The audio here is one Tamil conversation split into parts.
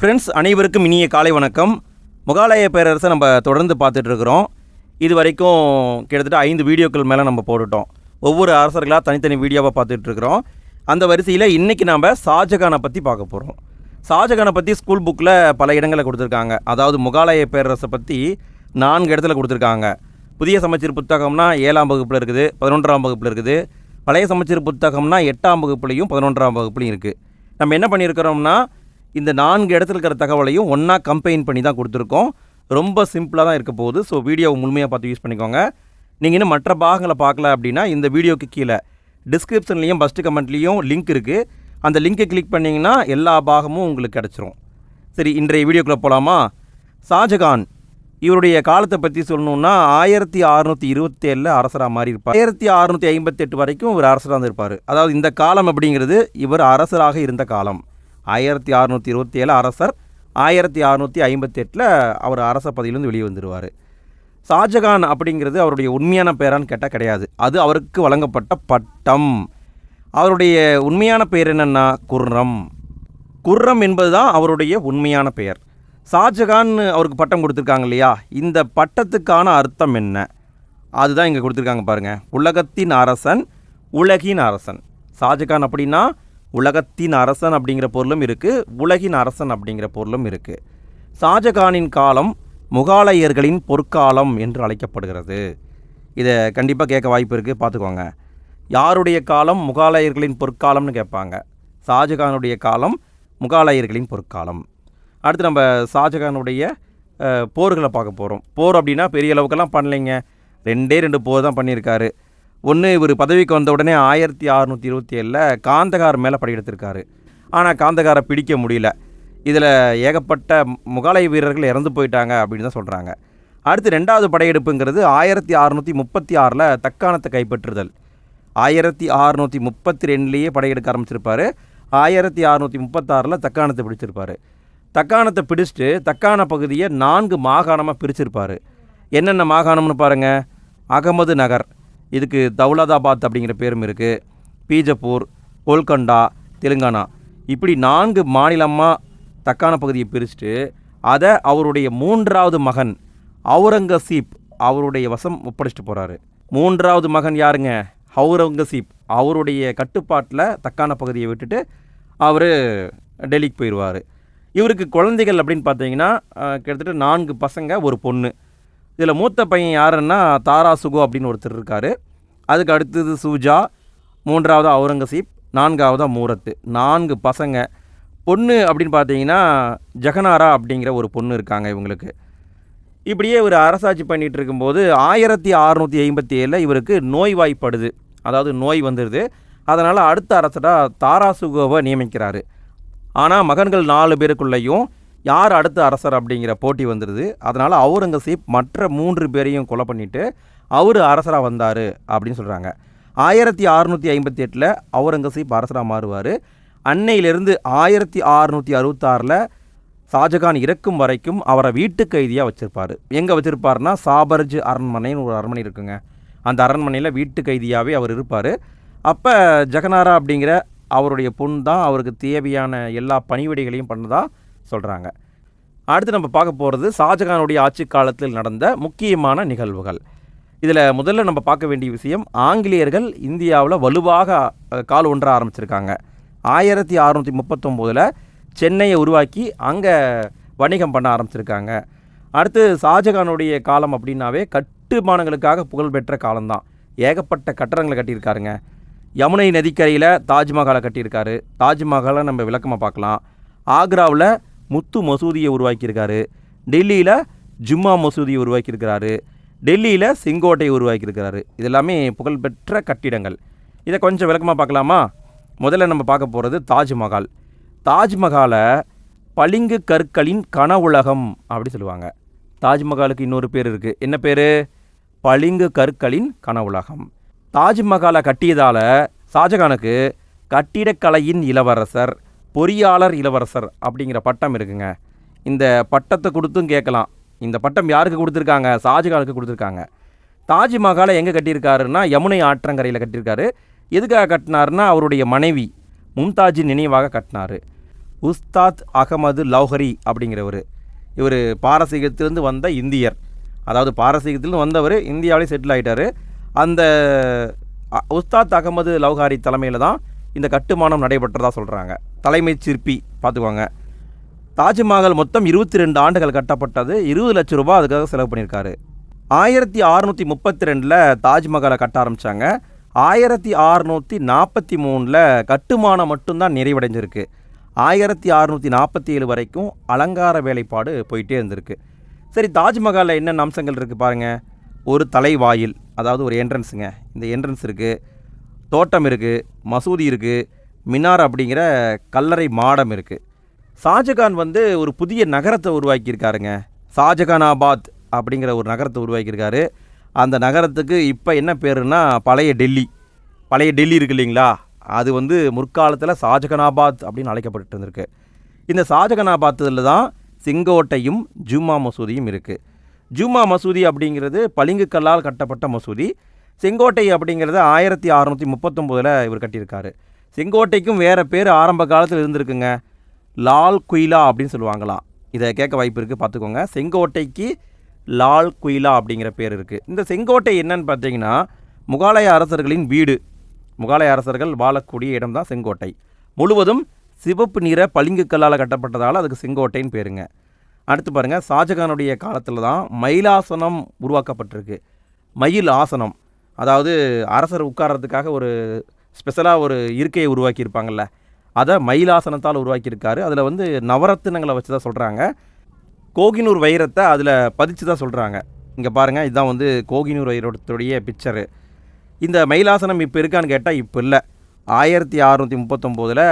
ஃப்ரெண்ட்ஸ் அனைவருக்கும் இனிய காலை வணக்கம். முகாலய பேரரசை நம்ம தொடர்ந்து பார்த்துட்ருக்குறோம். இது வரைக்கும் கிட்டத்தட்ட ஐந்து வீடியோக்கள் மேலே நம்ம போட்டுட்டோம். ஒவ்வொரு அரசர்களாக தனித்தனி வீடியோவாக பார்த்துட்ருக்குறோம். அந்த வரிசையில் இன்றைக்கி நாம் ஷாஜகானை பற்றி பார்க்க போகிறோம் ஷாஜகானை பற்றி ஸ்கூல் புக்கில் பல இடங்களில் கொடுத்துருக்காங்க. அதாவது முகாலய பேரரசை பற்றி நான்கு இடத்துல கொடுத்துருக்காங்க. புதிய சமச்சீர் புத்தகம்னா ஏழாம் வகுப்பில் இருக்குது பதினொன்றாம் வகுப்பில் இருக்குது. பழைய சமச்சீர் புத்தகம்னா எட்டாம் வகுப்புலையும் பதினொன்றாம் வகுப்புலையும் இருக்குது நம்ம என்ன பண்ணியிருக்கிறோம்னா இந்த நான்கு இடத்துல இருக்கிற தகவலையும் ஒன்றா கம்பைன் பண்ணி தான் கொடுத்துருக்கோம். ரொம்ப சிம்பிளாக தான் இருக்க போகுது. ஸோ வீடியோவை முழுமையாக பார்த்து யூஸ் பண்ணிக்கோங்க. நீங்கள் இன்னும் மற்ற பாகங்களை பார்க்கல அப்படின்னா இந்த வீடியோக்கு கீழே டிஸ்கிரிப்ஷன்லேயும் ஃபஸ்ட்டு கமெண்ட்லேயும் லிங்க் இருக்குது அந்த லிங்க்கை கிளிக் பண்ணிங்கன்னா எல்லா பாகமும் உங்களுக்கு கிடச்சிரும். சரி இன்றைய வீடியோக்குள்ளே போகலாமா ஷாஜகான் இவருடைய காலத்தை பற்றி சொல்லணுன்னா ஆயிரத்தி அறநூற்றி இருபத்தேழில் அரசராக மாறி இருப்பார். ஆயிரத்தி அறநூற்றி ஐம்பத்தெட்டு வரைக்கும் இவர் அரசராக இருந்திருப்பார் அதாவது இந்த காலம் அப்படிங்கிறது இவர் அரசராக இருந்த காலம். ஆயிரத்தி அறுநூத்தி இருபத்தி ஏழு அரசர் ஆயிரத்தி அறநூற்றி ஐம்பத்தெட்டில் அவர் அரச பதவியிலேருந்து வெளியே வந்துடுவார் ஷாஜகான் அப்படிங்கிறது அவருடைய உண்மையான பேரான்னு கேட்டால் கிடையாது. அது அவருக்கு வழங்கப்பட்ட பட்டம். அவருடைய உண்மையான பெயர் என்னென்னா குர்ரம். குர்ரம் என்பது தான் அவருடைய உண்மையான பெயர். ஷாஜகான் அவருக்கு பட்டம் கொடுத்துருக்காங்க இல்லையா? இந்த பட்டத்துக்கான அர்த்தம் என்ன? அதுதான் இங்கே கொடுத்துருக்காங்க பாருங்கள் உலகத்தின் அரசன் உலகின் அரசன். ஷாஜகான் அப்படின்னா உலகத்தின் அரசன் அப்படிங்கிற பொருளும் இருக்குது உலகின் அரசன் அப்படிங்கிற பொருளும் இருக்குது ஷாஜகானின் காலம் முகாலயர்களின் பொற்காலம் என்று அழைக்கப்படுகிறது. இதை கண்டிப்பாக கேட்க வாய்ப்பு இருக்குது பார்த்துக்கோங்க. யாருடைய காலம் முகாலயர்களின் பொற்காலம்னு கேட்பாங்க. ஷாஜகானுடைய காலம் முகாலயர்களின் பொற்காலம். அடுத்து நம்ம ஷாஜகானுடைய போர்களை பார்க்க போகிறோம் போர் அப்படின்னா பெரிய அளவுக்கெல்லாம் பண்ணலைங்க. ரெண்டே ரெண்டு போர் தான் பண்ணியிருக்காரு. ஒன்று இவர் பதவிக்கு வந்த உடனே ஆயிரத்தி அறநூற்றி இருபத்தி ஏழில் காந்தகார் மேலே படையெடுத்திருக்காரு. ஆனால் காந்தகாரை பிடிக்க முடியல. இதில் ஏகப்பட்ட முகலாய வீரர்கள் இறந்து போயிட்டாங்க அப்படின்னு தான் சொல்கிறாங்க அடுத்து ரெண்டாவது படையெடுப்புங்கிறது ஆயிரத்தி அறநூற்றி முப்பத்தி ஆறில் தக்காணத்தை கைப்பற்றுதல். ஆயிரத்தி அறநூற்றி முப்பத்தி ரெண்டுலேயே படையெடுக்க ஆரம்பிச்சிருப்பாரு. ஆயிரத்தி அறநூற்றி முப்பத்தாறில் தக்காணத்தை பிடிச்சிருப்பார். தக்காணத்தை பிடிச்சிட்டு தக்காண பகுதியை நான்கு மாகாணமாக பிரிச்சிருப்பார். என்னென்ன மாகாணம்னு பாருங்கள் அகமது நகர். இதுக்கு தௌலதாபாத் அப்படிங்கிற பேரும் இருக்குது பீஜப்பூர் கோல்கண்டா தெலுங்கானா. இப்படி நான்கு மாநிலமாக தக்கான பகுதியை பிரிச்சுட்டு அதை அவருடைய மூன்றாவது மகன் அவுரங்கசீப் அவருடைய வசம் ஒப்படைச்சிட்டு போகிறாரு மூன்றாவது மகன் யாருங்க? அவுரங்கசீப். அவருடைய கட்டுப்பாட்டில் தக்கான பகுதியை விட்டுட்டு அவர் டெல்லிக்கு போயிடுவார் இவருக்கு குழந்தைகள் அப்படின்னு பார்த்தீங்கன்னா கிட்டத்தட்ட நான்கு பசங்க ஒரு பொண்ணு. இதில் மூத்த பையன் யாருன்னா தாரா சுகோ அப்படின்னு ஒருத்தர் இருக்கார். அதுக்கு அடுத்தது சூஜா மூன்றாவது அவுரங்கசீப் நான்காவது மூரத்து. நான்கு பசங்க. பொண்ணு அப்படின்னு பார்த்தீங்கன்னா ஜெகனாரா அப்படிங்கிற ஒரு பொண்ணு இருக்காங்க இவங்களுக்கு. இப்படியே இவர் அரசாட்சி பண்ணிகிட்டு இருக்கும்போது ஆயிரத்தி அறநூற்றி ஐம்பத்தி ஏழில் இவருக்கு நோய்வாய்ப்படுது. அதாவது நோய் வந்துடுது அதனால் அடுத்த அரசராக தாராசுகோவை நியமிக்கிறாரு. ஆனால் மகன்கள் நாலு பேருக்குள்ளேயும் யார் அடுத்த அரசர் அப்படிங்கிற போட்டி வந்துடுது அதனால் அவுரங்கசீப் மற்ற மூன்று பேரையும் கொலை பண்ணிவிட்டு அவர் அரசராக வந்தார் அப்படின்னு சொல்கிறாங்க ஆயிரத்தி அறுநூற்றி ஐம்பத்தி எட்டில் அவுரங்கசீப் அரசராக மாறுவார். அன்னையிலிருந்து ஆயிரத்தி அறுநூற்றி அறுபத்தாறில் ஷாஜகான் இறக்கும் வரைக்கும் அவரை வீட்டு கைதியாக வச்சுருப்பார். எங்கே வச்சுருப்பார்னா சாபர்ஜ் அரண்மனைன்னு ஒரு அரண்மனை இருக்குங்க. அந்த அரண்மனையில் வீட்டு கைதியாகவே அவர் இருப்பார். அப்போ ஜெகனாரா அப்படிங்கிற அவருடைய பொண்ணு தான் அவருக்கு தேவையான எல்லா பணிவிடைகளையும் பண்ணதான் சொல்கிறாங்க அடுத்து நம்ம பார்க்க போகிறது ஷாஜகானுடைய ஆட்சி காலத்தில் நடந்த முக்கியமான நிகழ்வுகள். இதில் முதல்ல நம்ம பார்க்க வேண்டிய விஷயம் ஆங்கிலேயர்கள் இந்தியாவில் வலுவாக கால் ஒன்ற ஆரம்பிச்சிருக்காங்க. ஆயிரத்தி அறநூற்றி முப்பத்தொம்போதில் சென்னையை உருவாக்கி அங்கே வணிகம் பண்ண ஆரம்பிச்சிருக்காங்க. அடுத்து ஷாஜகானுடைய காலம் அப்படின்னாவே கட்டுமானங்களுக்காக புகழ்பெற்ற காலம்தான். ஏகப்பட்ட கட்டடங்களை கட்டியிருக்காருங்க. யமுனை நதிக்கரையில் தாஜ்மஹாலை கட்டியிருக்காரு. தாஜ்மஹாலை நம்ம விளக்கமாக பார்க்கலாம். ஆக்ராவில் முத்து மசூதியை உருவாக்கியிருக்காரு. டெல்லியில் ஜும்மா மசூதியை உருவாக்கியிருக்கிறாரு. டெல்லியில் செங்கோட்டையை உருவாக்கியிருக்கிறாரு. இதெல்லாமே புகழ்பெற்ற கட்டிடங்கள். இதை கொஞ்சம் விளக்கமாக பார்க்கலாமா? முதல்ல நம்ம பார்க்க போகிறது தாஜ்மஹால். தாஜ்மஹாலை பளிங்கு கற்களின் கனவுலகம் அப்படி சொல்லுவாங்க. தாஜ்மஹாலுக்கு இன்னொரு பேர் இருக்குது என்ன பேர்? பளிங்கு கற்களின் கனவுலகம். தாஜ்மஹாலை கட்டியதால் ஷாஜகானுக்கு கட்டிடக்கலையின் இளவரசர் பொறியாளர் இளவரசர் அப்படிங்கிற பட்டம் இருக்குங்க. இந்த பட்டத்தை கொடுத்தும் கேட்கலாம். இந்த பட்டம் யாருக்கு கொடுத்துருக்காங்க? ஷாஜகாலுக்கு கொடுத்துருக்காங்க. தாஜ்மஹாலை எங்கே கட்டியிருக்காருன்னா யமுனை ஆற்றங்கரையில் கட்டியிருக்காரு. எதுக்காக கட்டினாருன்னா அவருடைய மனைவி மும்தாஜின் நினைவாக கட்டினாரு. உஸ்தாத் அகமது லௌஹரி அப்படிங்கிறவர். இவர் பாரசீகத்திலிருந்து வந்த இந்தியர். அதாவது பாரசீகத்திலிருந்து வந்தவர் இந்தியாவிலே செட்டில் ஆகிட்டார் அந்த அ- உஸ்தாத் அகமது லௌஹாரி தலைமையில் தான் இந்த கட்டுமானம் நடைபெற்றதாக சொல்கிறாங்க தலைமை சிற்பி பார்த்துக்குவாங்க தாஜ்மஹால் மொத்தம் இருபத்தி ரெண்டு ஆண்டுகள் கட்டப்பட்டது. இருபது லட்சம் ரூபாய் அதுக்காக செலவு பண்ணியிருக்காரு. ஆயிரத்தி அறுநூற்றி முப்பத்தி ரெண்டில் தாஜ்மஹாலை கட்ட ஆரம்பித்தாங்க ஆயிரத்தி அறுநூற்றி நாற்பத்தி மூணில் கட்டுமானம் மட்டும்தான் நிறைவடைஞ்சிருக்கு. ஆயிரத்தி அறுநூற்றி நாற்பத்தி ஏழு வரைக்கும் அலங்கார வேலைப்பாடு போயிட்டே இருந்திருக்கு. சரி தாஜ்மஹாலில் என்னென்ன அம்சங்கள் இருக்குது பாருங்கள் ஒரு தலைவாயில் அதாவது ஒரு என்ட்ரன்ஸுங்க இந்த என்ட்ரன்ஸ் இருக்குது தோட்டம் இருக்குது மசூதி இருக்குது மினார் அப்படிங்கிற கல்லறை மாடம் இருக்குது ஷாஜகான் வந்து ஒரு புதிய நகரத்தை உருவாக்கியிருக்காருங்க. ஷாஜகானாபாத் அப்படிங்கிற ஒரு நகரத்தை உருவாக்கியிருக்காரு. அந்த நகரத்துக்கு இப்போ என்ன பேருன்னா பழைய டெல்லி. பழைய டெல்லி இருக்கு இல்லைங்களா? அது வந்து முற்காலத்தில் ஷாஜகானாபாத் அப்படின்னு அழைக்கப்பட்டு இருந்திருக்கு. இந்த ஷாஜகானாபாத்தில் தான் செங்கோட்டையும் ஜும்மா மசூதியும் இருக்குது ஜும்மா மசூதி அப்படிங்கிறது பளிங்கு கல்லால் கட்டப்பட்ட மசூதி. செங்கோட்டை அப்படிங்கிறது ஆயிரத்தி அறநூற்றி முப்பத்தொம்போதில் இவர் கட்டியிருக்காரு. செங்கோட்டைக்கும் வேறு பேர் ஆரம்ப காலத்தில் இருந்திருக்குங்க. லால் குயிலா அப்படின்னு சொல்லுவாங்களாம் இதை கேட்க வாய்ப்பு இருக்குது பார்த்துக்கோங்க. செங்கோட்டைக்கு லால் குயிலா அப்படிங்கிற பேர் இருக்குது இந்த செங்கோட்டை என்னன்னு பார்த்தீங்கன்னா முகாலய அரசர்களின் வீடு. முகாலய அரசர்கள் வாழக்கூடிய இடம் தான் செங்கோட்டை. முழுவதும் சிவப்பு நிற பளிங்குக்கல்லால் கட்டப்பட்டதால் அதுக்கு செங்கோட்டைன்னு பேருங்க. அடுத்து பாருங்கள் ஷாஜகானுடைய காலத்தில் தான் மயிலாசனம் உருவாக்கப்பட்டிருக்கு. மயில் ஆசனம். அதாவது அரசர் உட்கார்றதுக்காக ஒரு ஸ்பெஷலாக ஒரு இருக்கையை உருவாக்கியிருப்பாங்கல்ல அதை மயிலாசனத்தால் உருவாக்கியிருக்காரு. அதில் வந்து நவரத்தினங்களை வச்சு தான் சொல்கிறாங்க கோகினூர் வைரத்தை அதில் பதிச்சு தான் சொல்கிறாங்க இங்கே பாருங்கள் இதுதான் வந்து கோகினூர் வைரத்துடைய பிக்சரு இந்த மயிலாசனம் இப்போ இருக்கான்னு கேட்டால் இப்போ இல்லை. ஆயிரத்தி அறநூற்றி முப்பத்தொம்போதில்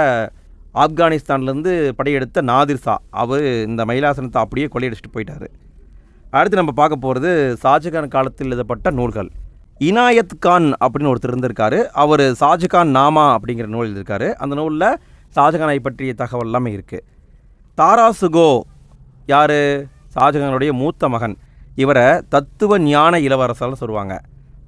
ஆப்கானிஸ்தான்லேருந்து படையெடுத்த நாதிர் ஷா அவர் இந்த மயிலாசனத்தை அப்படியே கொள்ளையடிச்சிட்டு போயிட்டார். அடுத்து நம்ம பார்க்க போகிறது ஷாஜகான் காலத்தில் எழுதப்பட்ட நூல்கள். இனாயத் கான் அப்படின்னு ஒருத்தர் இருந்திருக்காரு. அவர் ஷாஜகான் நாமா அப்படிங்கிற நூல் எழுதியிருக்காரு. அந்த நூலில் ஷாஜகானை பற்றிய தகவல் எல்லாமே இருக்குது தாராசுகோ யார்? ஷாஜகானுடைய மூத்த மகன். இவரை தத்துவ ஞான இளவரசர்னு சொல்லுவாங்க.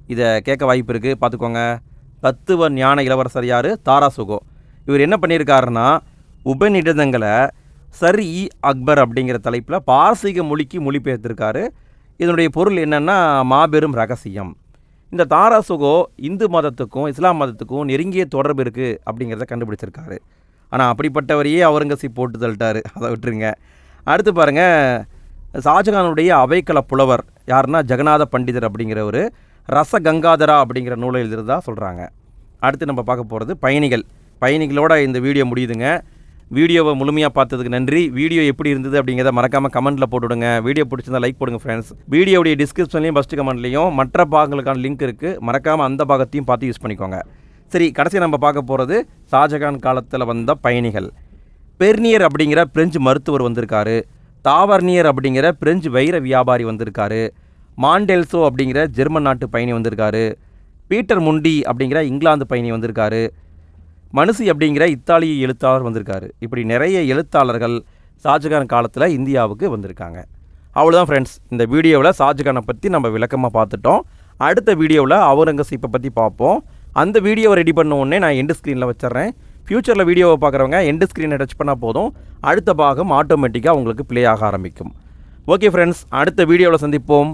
இதை கேட்க வாய்ப்பு இருக்குது பார்த்துக்கோங்க. தத்துவ ஞான இளவரசர் யார்? தாராசுகோ இவர் என்ன பண்ணியிருக்காருன்னா உபநிடதங்களை சர் இ அக்பர் அப்படிங்கிற தலைப்பில் பாரசீக மொழிக்கு மொழிபெயர்த்திருக்காரு. இதனுடைய பொருள் என்னென்னா மாபெரும் ரகசியம். இந்த தாராசுகோ இந்து மதத்துக்கும் இஸ்லாம் மதத்துக்கும் நெருங்கிய தொடர்பு இருக்குது அப்படிங்கிறத கண்டுபிடிச்சிருக்காரு. ஆனால் அப்படிப்பட்டவரையே அவுரங்கசீப் போட்டு தள்ளிட்டாரு. அதை விட்டுருங்க. அடுத்து பாருங்கள் ஷாஜகானுடைய அவைக்கல புலவர் யாருன்னா ஜெகநாத பண்டிதர் அப்படிங்கிறவர் ரச கங்காதரா அப்படிங்கிற நூலை எழுதுறதா சொல்கிறாங்க அடுத்து நம்ம பார்க்க போகிறது பயணிகள். பயணிகளோட இந்த வீடியோ முடியுதுங்க. வீடியோவை முழுமையாக பார்த்ததுக்கு நன்றி. வீடியோ எப்படி இருந்தது அப்படிங்கிறத மறக்காமல் கமெண்ட்டில் போட்டுவிடுங்க வீடியோ பிடிச்சிருந்தா லைக் போடுங்க ஃப்ரெண்ட்ஸ் வீடியோடைய டிஸ்கிரிப்ஷன்லையும் ஃபஸ்ட்டு கமெண்ட்லையும் மற்ற பாகங்களுக்கான லிங்க் இருக்குது மறக்காமல் அந்த பாகத்தையும் பார்த்து யூஸ் பண்ணிக்கோங்க. சரி கடைசி நம்ம பார்க்க போகிறது ஷாஜகான் காலத்தில் வந்த பயணிகள். பெர்னியர் அப்படிங்கிற பிரெஞ்சு மருத்துவர் வந்திருக்காரு. தாவர்னியர் அப்படிங்கிற பிரெஞ்சு வைர வியாபாரி வந்திருக்காரு. மாண்டெல்சோ அப்படிங்கிற ஜெர்மன் நாட்டு பயணி வந்திருக்காரு. பீட்டர் முண்டி அப்படிங்கிற இங்கிலாந்து பயணி வந்திருக்காரு. மனுசி அப்படிங்கிற இத்தாலிய எழுத்தாளர் வந்திருக்காரு. இப்படி நிறைய எழுத்தாளர்கள் ஷாஜகான் காலத்தில் இந்தியாவுக்கு வந்திருக்காங்க. அவ்வளோதான் ஃப்ரெண்ட்ஸ் இந்த வீடியோவில் ஷாஜகானை பற்றி நம்ம விளக்கமாக பார்த்துட்டோம். அடுத்த வீடியோவில் அவுரங்கசீப்பை பற்றி பார்ப்போம். அந்த வீடியோவை ரெடி பண்ண உடனே நான் எண்டு ஸ்க்ரீனில் வச்சிடுறேன். ஃப்யூச்சரில் வீடியோவை பார்க்குறவங்க எண்டு ஸ்க்ரீனை டச் பண்ணால் போதும். அடுத்த பாகம் ஆட்டோமேட்டிக்காக உங்களுக்கு ப்ளே ஆக ஆரம்பிக்கும். ஓகே ஃப்ரெண்ட்ஸ் அடுத்த வீடியோவில் சந்திப்போம்.